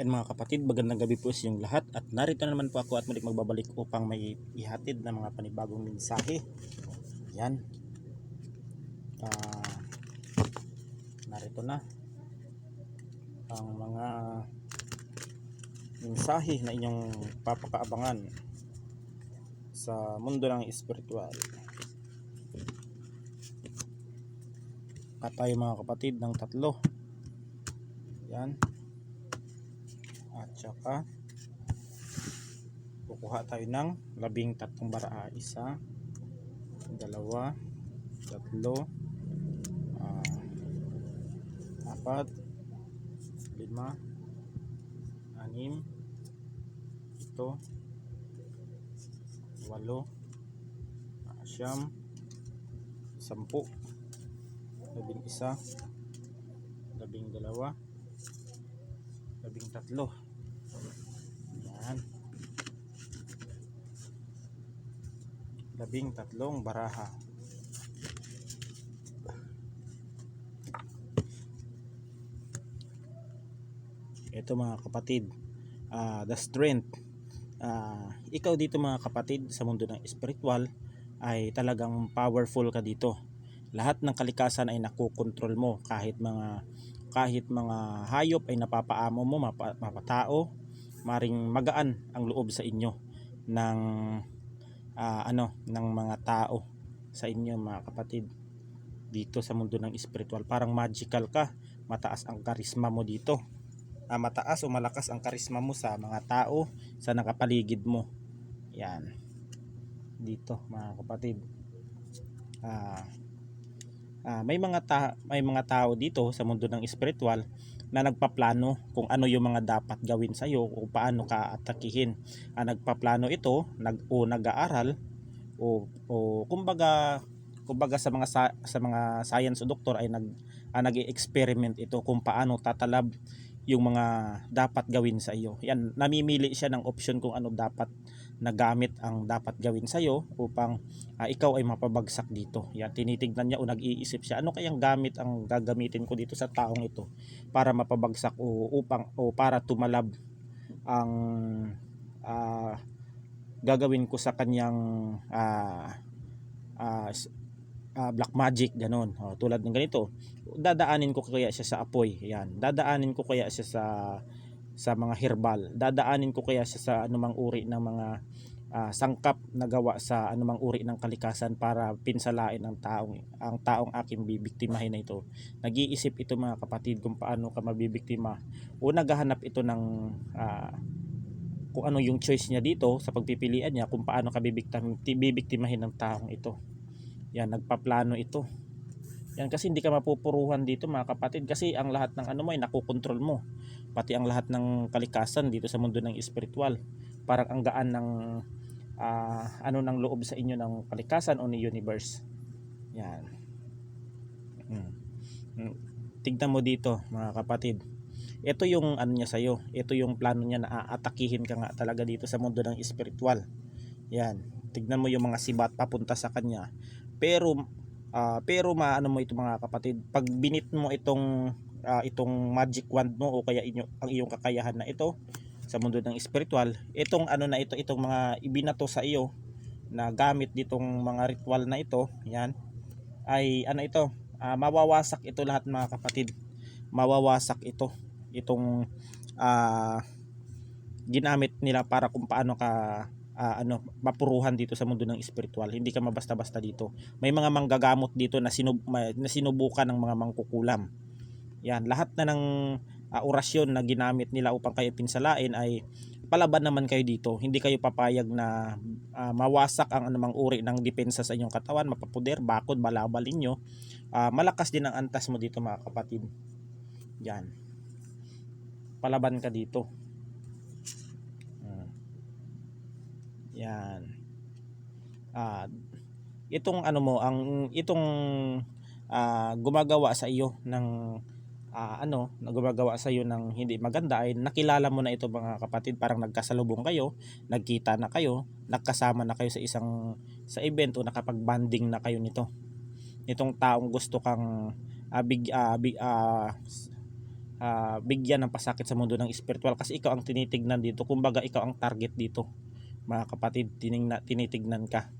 And mga kapatid, magandang gabi po sa inyong lahat at narito na naman po ako at mulik magbabalik upang may ihatid na mga panibagong mensahe. Yan. Ah, narito na ang mga mensahe na inyong papakaabangan sa mundo ng espiritual. At tayo mga kapatid ng tatlo. Yan. At saka kukuha tayo ng labing tatlong baraa. Isa, dalawa, tatlo, ah, apat, lima, anim, ito, walo, ah, siyam, sampu, labing isa, labing dalawa, labing tatlo. Yan. Labing tatlong baraha. Ito mga kapatid, ah, the strength. Ah, ikaw dito mga kapatid sa mundo ng spiritual ay talagang powerful ka dito. Lahat ng kalikasan ay nakokontrol mo kahit mga kahit mga hayop ay napapaamo mo, mapa, mapatao, maring magaan ang loob sa inyo ng ah, ano ng mga tao sa inyo mga kapatid. Dito sa mundo ng spiritual parang magical ka mataas ang karisma mo dito. Ah, mataas o malakas ang karisma mo sa mga tao sa nakapaligid mo. Yan. Dito mga kapatid. Ah, ah, may mga ta- may mga tao dito sa mundo ng spiritual na nagpaplano kung ano yung mga dapat gawin sa iyo o paano ka atakihin. Ah, nagpaplano ito, nag o nag-aaral o o kumbaga kumbaga sa mga sa, sa mga science o doktor ay nag ah, nag-experiment ito kung paano tatalab yung mga dapat gawin sa iyo. Yan, namimili siya ng option kung ano dapat na gamit ang dapat gawin sa iyo upang ah, ikaw ay mapabagsak dito. Yan, tinitignan niya o nag-iisip siya, ano kayang gamit ang gagamitin ko dito sa taong ito para mapabagsak o upang o para tumalab ang ah, gagawin ko sa kanyang ah, ah, ah, black magic ganon. O, tulad ng ganito, dadaanin ko kaya siya sa apoy. Yan, dadaanin ko kaya siya sa sa mga herbal. Dadaanin ko kaya siya sa anumang uri ng mga ah, sangkap na gawa sa anumang uri ng kalikasan para pinsalain ang taong ang taong aking bibiktimahin na ito. Nag-iisip ito mga kapatid kung paano ka mabibiktima o naghahanap ito ng ah, kung ano yung choice niya dito sa pagpipilian niya kung paano ka bibiktim, bibiktimahin ng taong ito. Yan, nagpaplano ito. Yan kasi hindi ka mapupuruhan dito mga kapatid kasi ang lahat ng ano mo ay nakokontrol mo. Pati ang lahat ng kalikasan dito sa mundo ng spiritual. Parang ang gaan ng ah, ano ng loob sa inyo ng kalikasan o ni universe. Yan. Hmm. Hmm. Tignan mo dito mga kapatid. Ito yung ano niya sa'yo. Ito yung plano niya na aatakihin ka nga talaga dito sa mundo ng spiritual. Yan. Tignan mo yung mga sibat papunta sa kanya. Pero ah, pero maano mo ito mga kapatid, pag binit mo itong ah, itong magic wand mo o kaya inyo, ang iyong kakayahan na ito sa mundo ng spiritual, itong ano na ito, itong mga ibinato sa iyo na gamit ditong mga ritual na ito, yan, ay ano ito, ah, mawawasak ito lahat mga kapatid. Mawawasak ito, itong ah, ginamit nila para kung paano ka ah, ano mapuruhan dito sa mundo ng spiritual. Hindi ka mabasta-basta dito. May mga manggagamot dito na, sinub, na sinubukan ng mga mangkukulam. Yan, lahat na ng ah, orasyon na ginamit nila upang kayo pinsalain ay palaban naman kayo dito. Hindi kayo papayag na ah, mawasak ang anumang uri ng depensa sa inyong katawan, mapapuder, bakod, balabal inyo. Ah, malakas din ang antas mo dito mga kapatid. Yan. Palaban ka dito. Yan. Ah, itong ano mo, ang itong ah, gumagawa sa iyo ng ah, ano, na gumagawa sa iyo ng hindi maganda ay nakilala mo na ito mga kapatid, parang nagkasalubong kayo, nagkita na kayo, nagkasama na kayo sa isang sa event o nakapag-banding na kayo nito. Itong taong gusto kang ah, big, ah, big, ah, ah, bigyan ng pasakit sa mundo ng spiritual kasi ikaw ang tinitignan dito. Kumbaga ikaw ang target dito. Mga kapatid, tinigna, tinitignan ka.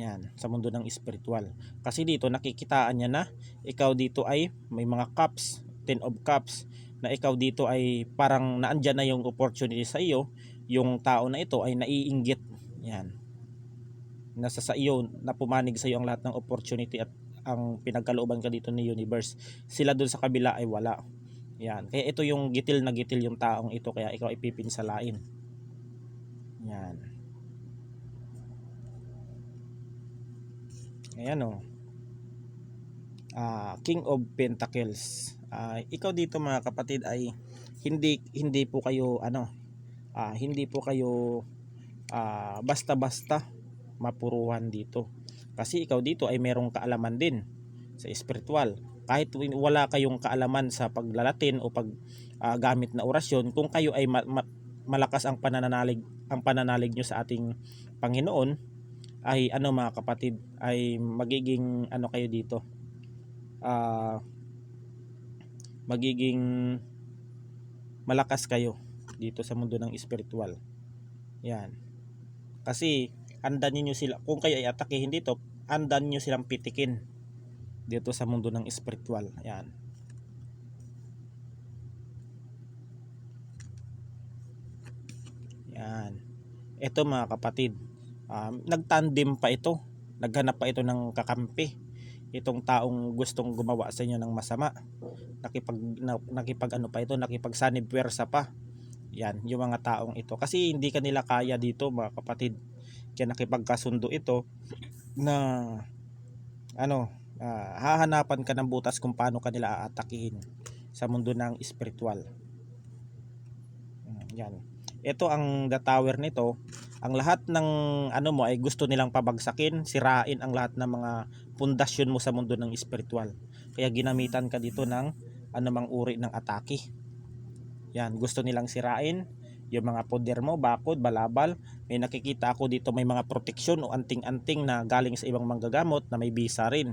Yan, sa mundo ng spiritual. Kasi dito nakikitaan niya na ikaw dito ay may mga cups, 10 of cups na ikaw dito ay parang naandyan na yung opportunity sa iyo, yung tao na ito ay naiinggit. Yan. Nasa sa iyo, na pumanig sa iyo ang lahat ng opportunity at ang pinagkalooban ka dito ni universe. Sila dun sa kabila ay wala. Yan. Kaya ito yung gitil na gitil yung taong ito kaya ikaw ay pipinsalain. Yan. Ayan o. Ah, King of Pentacles. Ah, ikaw dito mga kapatid ay hindi hindi po kayo ano ah, hindi po kayo ah, basta-basta mapuruhan dito. Kasi ikaw dito ay merong kaalaman din sa spiritual. Kahit wala kayong kaalaman sa paglalatin o pag ah, gamit na orasyon, kung kayo ay ma- ma- malakas ang panananalig ang pananalig nyo sa ating Panginoon, ay ano mga kapatid ay magiging ano kayo dito? Ah magiging malakas kayo dito sa mundo ng spiritual yan. Kasi andan niyo sila kung kayo ay atakihin dito andan niyo silang pitikin dito sa mundo ng spiritual yan yan. Ito mga kapatid um, nagtandem pa ito. Naghanap pa ito ng kakampi. Itong taong gustong gumawa sa inyo ng masama. Nakipag na, nakipag ano pa ito nakipag sanibwersa pa. Yan yung mga taong ito. Kasi hindi kanila kaya dito mga kapatid. Kaya nakipagkasundo ito na ano ah, hahanapan ka ng butas kung paano kanila aatakihin sa mundo ng spiritual Mm, yan ito ang the tower nito ang lahat ng ano mo ay gusto nilang pabagsakin, sirain ang lahat ng mga pundasyon mo sa mundo ng spiritual. Kaya ginamitan ka dito ng anumang uri ng atake. Yan, gusto nilang sirain yung mga poder mo, bakod, balabal. May nakikita ako dito may mga proteksyon o anting-anting na galing sa ibang manggagamot na may bisa rin.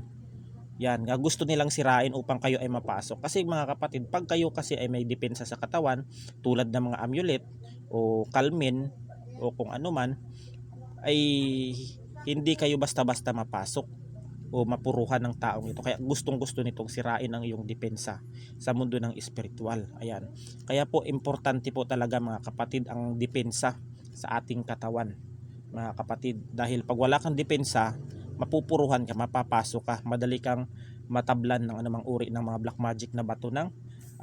Yan, gusto nilang sirain upang kayo ay mapasok. Kasi mga kapatid, pag kayo kasi ay may depensa sa katawan, tulad ng mga amulet o kalmin, o kung ano man ay hindi kayo basta-basta mapasok o mapuruhan ng taong ito. Kaya gustong gusto nitong sirain ang iyong depensa sa mundo ng spiritual. Ayan. Kaya po importante po talaga mga kapatid ang depensa sa ating katawan. Mga kapatid, dahil pag wala kang depensa, mapupuruhan ka, mapapasok ka, madali kang matablan ng anumang uri ng mga black magic na bato ng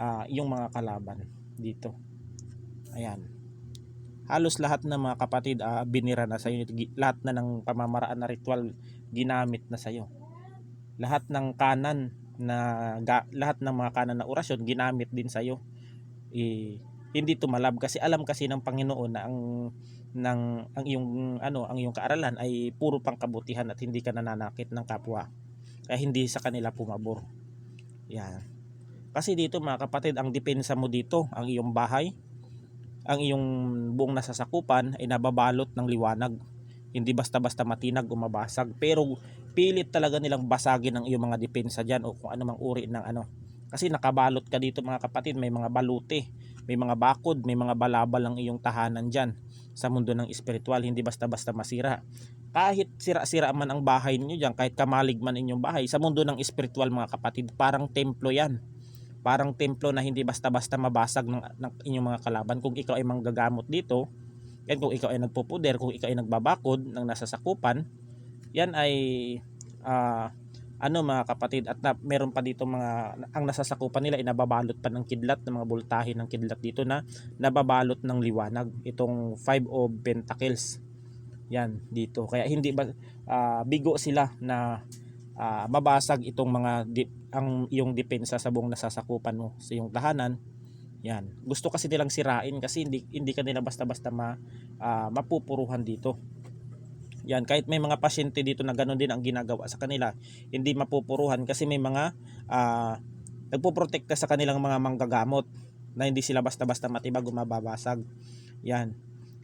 ah, iyong mga kalaban dito. Ayan halos lahat ng mga kapatid ah, binira na sa iyo lahat na ng pamamaraan na ritual ginamit na sa iyo lahat ng kanan na ga, lahat ng mga kanan na orasyon ginamit din sa iyo eh, hindi tumalab kasi alam kasi ng Panginoon na ang ng ang iyong ano ang iyong kaaralan ay puro pang kabutihan at hindi ka nananakit ng kapwa. Kaya hindi sa kanila pumabor. Yan. Kasi dito mga kapatid ang depensa mo dito ang iyong bahay ang iyong buong nasasakupan ay nababalot ng liwanag. Hindi basta-basta matinag o mabasag. Pero pilit talaga nilang basagin ang iyong mga depensa dyan o kung anumang uri ng ano. Kasi nakabalot ka dito mga kapatid, may mga balute, may mga bakod, may mga balabal ang iyong tahanan dyan sa mundo ng espiritual. Hindi basta-basta masira. Kahit sira-sira man ang bahay ninyo dyan, kahit kamalig man inyong bahay, sa mundo ng espiritual mga kapatid, parang templo yan parang templo na hindi basta-basta mabasag ng, ng inyong mga kalaban. Kung ikaw ay manggagamot dito, yan kung ikaw ay nagpupuder, kung ikaw ay nagbabakod ng nasa sakupan, yan ay ah, ano mga kapatid at na, meron pa dito mga ang nasasakupan nila ay nababalot pa ng kidlat ng mga voltahe ng kidlat dito na nababalot ng liwanag. Itong 5 of pentacles. Yan dito. Kaya hindi ba ah, bigo sila na ah, mabasag itong mga di- ang iyong depensa sa buong nasasakupan mo sa iyong tahanan. Yan. Gusto kasi nilang sirain kasi hindi hindi kanila basta-basta ma, ah, mapupuruhan dito. Yan, kahit may mga pasyente dito na ganoon din ang ginagawa sa kanila, hindi mapupuruhan kasi may mga ah, nagpoprotekta sa kanilang mga manggagamot na hindi sila basta-basta matibag o mababasag. Yan.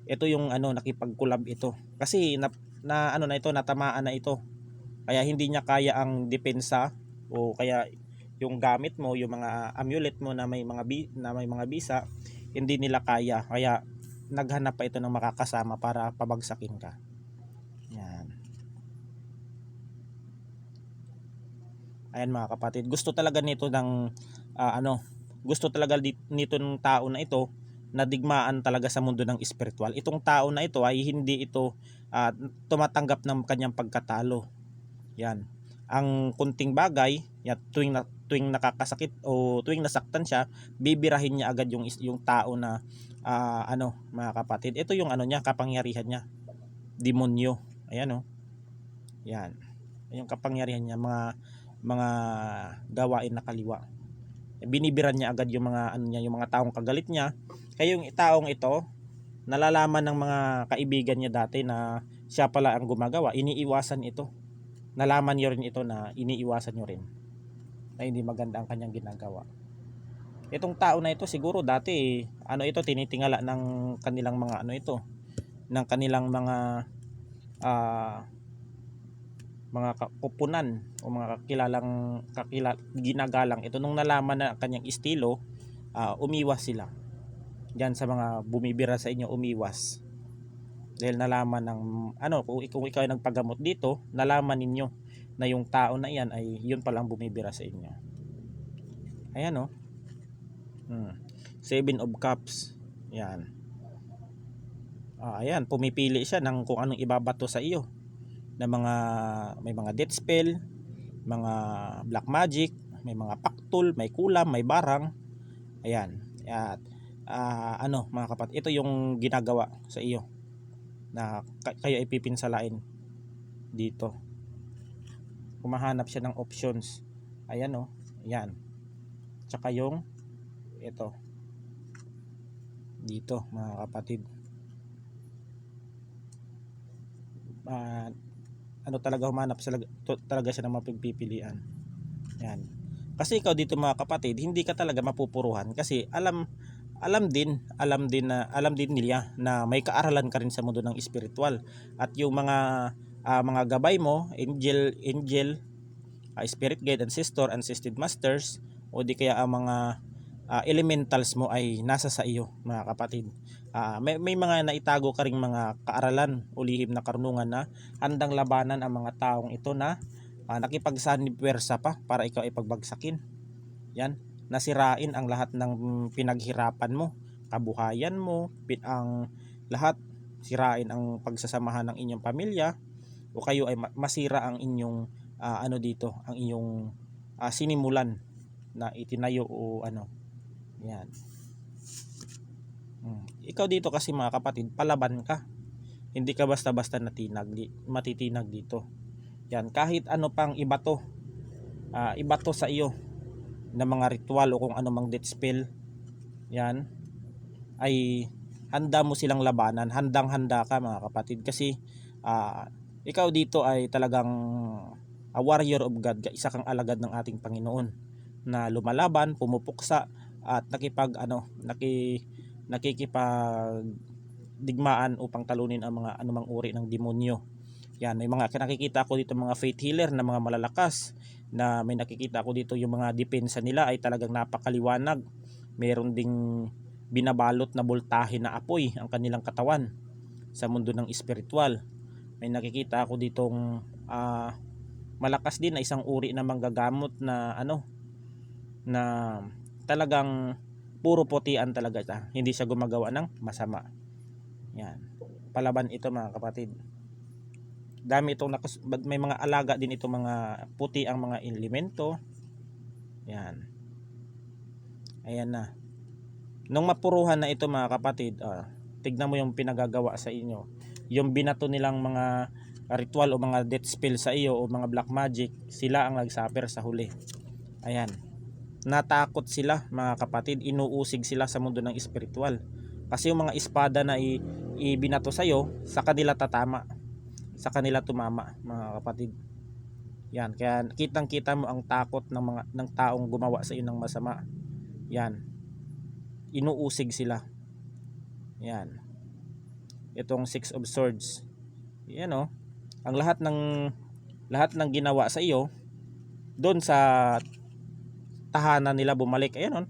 Ito yung ano nakipag-collab ito. Kasi na, na ano na ito natamaan na ito. Kaya hindi niya kaya ang depensa o kaya yung gamit mo, yung mga amulet mo na may mga bi- na may mga bisa, hindi nila kaya. Kaya naghanap pa ito ng makakasama para pabagsakin ka. Yan. Ayan mga kapatid, gusto talaga nito ng ah, ano, gusto talaga nito ng tao na ito na digmaan talaga sa mundo ng espiritual. Itong tao na ito ay hindi ito ah, tumatanggap ng kanyang pagkatalo. Yan. Ang kunting bagay, yan, tuwing na, tuwing nakakasakit o tuwing nasaktan siya, bibirahin niya agad yung yung tao na ah, ano, mga kapatid. Ito yung ano niya, kapangyarihan niya. Demonyo. Ayan oh. Yan. Yung kapangyarihan niya mga mga gawain na kaliwa. Binibiran niya agad yung mga ano niya, yung mga taong kagalit niya. Kaya yung taong ito, nalalaman ng mga kaibigan niya dati na siya pala ang gumagawa, iniiwasan ito. Nalaman niyo rin ito na iniiwasan niyo rin na hindi maganda ang kanyang ginagawa. Itong tao na ito siguro dati ano ito tinitingala ng kanilang mga ano ito ng kanilang mga ah, mga kapupunan o mga kakilalang kakila, ginagalang ito. Nung nalaman na ang kanyang estilo ah, umiwas sila. Diyan sa mga bumibira sa inyo umiwas dahil nalaman ng ano kung, kung ikaw ay nagpagamot dito nalaman ninyo na yung tao na iyan ay yun palang bumibira sa inyo. Ayan o hmm. seven of cups. Yan. Ah, ayan. Pumipili siya ng kung anong ibabato sa iyo. Na mga may mga death spell mga black magic may mga paktul may kulam may barang. Ayan. At ah, ano mga kapatid ito yung ginagawa sa iyo na ka- kayo ay pipinsalain dito. Kumahanap siya ng options. Ayan oh. Ayan. Tsaka yung ito. Dito mga kapatid. Ah, ano talaga humanap talaga siya ng mapagpipilian. Yan kasi ikaw dito mga kapatid hindi ka talaga mapupuruhan kasi alam alam din alam din na alam din nila na may kaaralan ka rin sa mundo ng spiritual at yung mga ah, mga gabay mo angel angel ah, spirit guide ancestor ancested masters o di kaya ang mga ah, elementals mo ay nasa sa iyo mga kapatid. Ah, may, may mga naitago ka ring mga kaaralan o lihim na karunungan na handang labanan ang mga taong ito na uh, nakipagsanipwersa pa para ikaw ay pagbagsakin. Yan nasirain ang lahat ng pinaghirapan mo kabuhayan mo pin ang lahat sirain ang pagsasamahan ng inyong pamilya o kayo ay ma- masira ang inyong ah, ano dito ang inyong ah, sinimulan na itinayo o ano yan Mm. Ikaw dito kasi mga kapatid, palaban ka. Hindi ka basta-basta natinag, matitinag dito. Yan, kahit ano pang ibato, ah ibato sa iyo na mga ritual o kung ano mang death spell, yan, ay handa mo silang labanan, handang-handa ka mga kapatid kasi ah, ikaw dito ay talagang a warrior of God, isa kang alagad ng ating Panginoon na lumalaban, pumupuksa at nakipag ano, naki nakikipag digmaan upang talunin ang mga anumang uri ng demonyo. Yan, may mga nakikita ko dito mga faith healer na mga malalakas na may nakikita ko dito yung mga depensa nila ay talagang napakaliwanag. Meron ding binabalot na boltahe na apoy ang kanilang katawan sa mundo ng espiritual. May nakikita ako ditong ah, malakas din na isang uri na manggagamot na ano na talagang puro putian talaga siya. Hindi siya gumagawa ng masama. Yan. Palaban ito mga kapatid. Dami itong nakas may mga alaga din ito mga puti ang mga elemento. Yan. Ayan na. Nung mapuruhan na ito mga kapatid, ah, tignan mo yung pinagagawa sa inyo. Yung binato nilang mga ritual o mga death spell sa iyo o mga black magic, sila ang nagsuffer sa huli. Ayan natakot sila mga kapatid inuusig sila sa mundo ng espiritual kasi yung mga espada na i, ibinato sa iyo sa kanila tatama sa kanila tumama mga kapatid yan kaya kitang kita mo ang takot ng mga ng taong gumawa sa iyo ng masama yan inuusig sila yan itong six of swords yan oh ang lahat ng lahat ng ginawa sa iyo doon sa tahanan nila bumalik. Ayan, oh,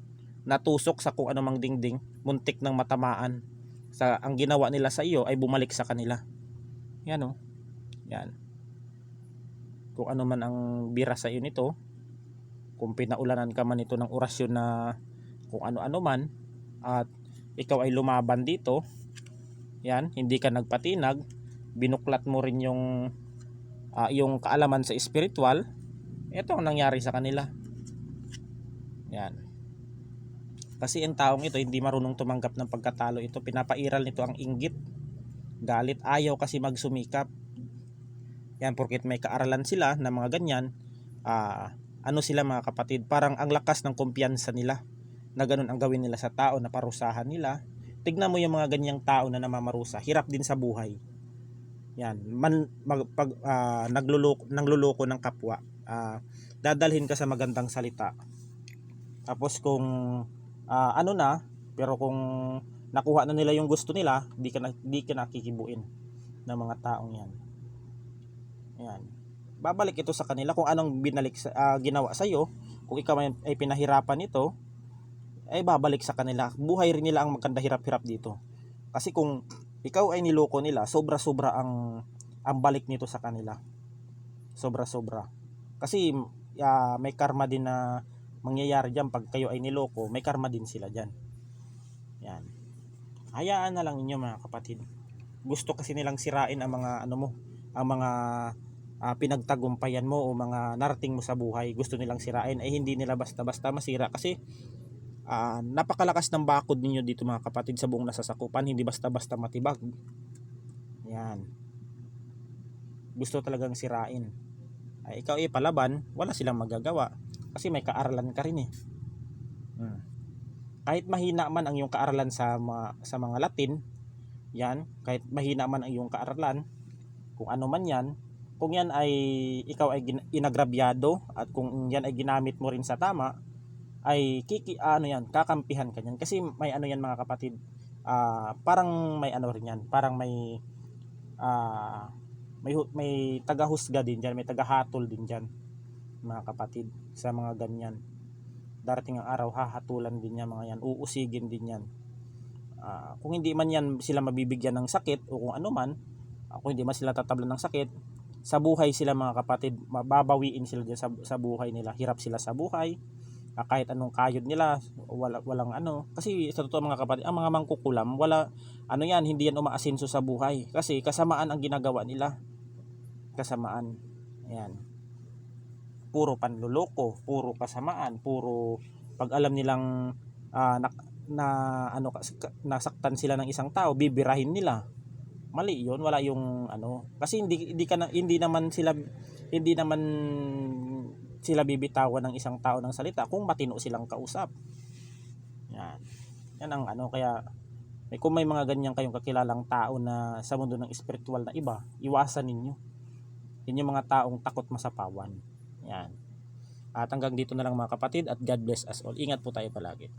natusok sa kung anumang dingding, muntik ng matamaan. Sa ang ginawa nila sa iyo ay bumalik sa kanila. Yan oh. Yan. Kung ano man ang bira sa iyo nito, kung pinaulanan ka man ito ng orasyon na kung ano-ano man at ikaw ay lumaban dito, yan, hindi ka nagpatinag, binuklat mo rin yung ah, yung kaalaman sa spiritual, ito ang nangyari sa kanila. Yan. Kasi ang taong ito hindi marunong tumanggap ng pagkatalo ito, pinapairal nito ang inggit, galit, ayaw kasi magsumikap. Yan, porkit may kaaralan sila na mga ganyan, ah, ano sila mga kapatid, parang ang lakas ng kumpiyansa nila na ganun ang gawin nila sa tao na parusahan nila. Tignan mo yung mga ganyang tao na namamarusa, hirap din sa buhay. Yan, man mag, pag ah, nagluloko nangluloko ng kapwa. ah, dadalhin ka sa magandang salita. Tapos kung ah, ano na, pero kung nakuha na nila yung gusto nila, di ka na, di ka nakikibuin ng mga taong yan. Yan. Babalik ito sa kanila kung anong binalik sa, ah, ginawa sa iyo, kung ikaw ay, ay pinahirapan ito, ay babalik sa kanila. Buhay rin nila ang maganda hirap-hirap dito. Kasi kung ikaw ay niloko nila, sobra-sobra ang ang balik nito sa kanila. Sobra-sobra. Kasi ah, may karma din na mangyayari diyan pag kayo ay niloko, may karma din sila diyan. Yan. Hayaan na lang ninyo mga kapatid. Gusto kasi nilang sirain ang mga ano mo, ang mga ah, pinagtagumpayan mo o mga narating mo sa buhay. Gusto nilang sirain ay hindi nila basta-basta masira kasi ah, napakalakas ng bakod ninyo dito mga kapatid sa buong nasasakupan, hindi basta-basta matibag. Yan. Gusto talagang sirain. Ay, ikaw ay palaban, wala silang magagawa kasi may kaaralan ka rin eh. Hmm. Kahit mahina man ang iyong kaaralan sa mga, sa mga Latin, yan, kahit mahina man ang iyong kaaralan, kung ano man yan, kung yan ay ikaw ay inagrabyado at kung yan ay ginamit mo rin sa tama, ay kiki ano yan, kakampihan ka niyan. Kasi may ano yan mga kapatid, ah, parang may ano rin yan, parang may ah, may may tagahusga din diyan, may tagahatol din diyan mga kapatid sa mga ganyan. Darating ang araw hahatulan din yan mga yan, uusigin din yan. Ah, kung hindi man yan sila mabibigyan ng sakit o kung ano man, ah, kung hindi man sila tatablan ng sakit, sa buhay sila mga kapatid, mababawiin sila sa, sa buhay nila. Hirap sila sa buhay, ah, kahit anong kayod nila, wala, walang ano. Kasi sa totoo mga kapatid, ang mga mangkukulam, wala, ano yan, hindi yan umaasinso sa buhay. Kasi kasamaan ang ginagawa nila. Kasamaan. Ayan. Puro panluloko, puro kasamaan, puro pag alam nilang ah, na, na ano nasaktan sila ng isang tao, bibirahin nila. Mali 'yon, wala yung ano. Kasi hindi hindi ka na, hindi naman sila hindi naman sila bibitawan ng isang tao ng salita kung matino silang kausap. Yan. Yan ang ano kaya may kung may mga ganyan kayong kakilalang tao na sa mundo ng spiritual na iba, iwasan ninyo. Yun yung mga taong takot masapawan. Yan. At hanggang dito na lang mga kapatid at God bless us all. Ingat po tayo palagi.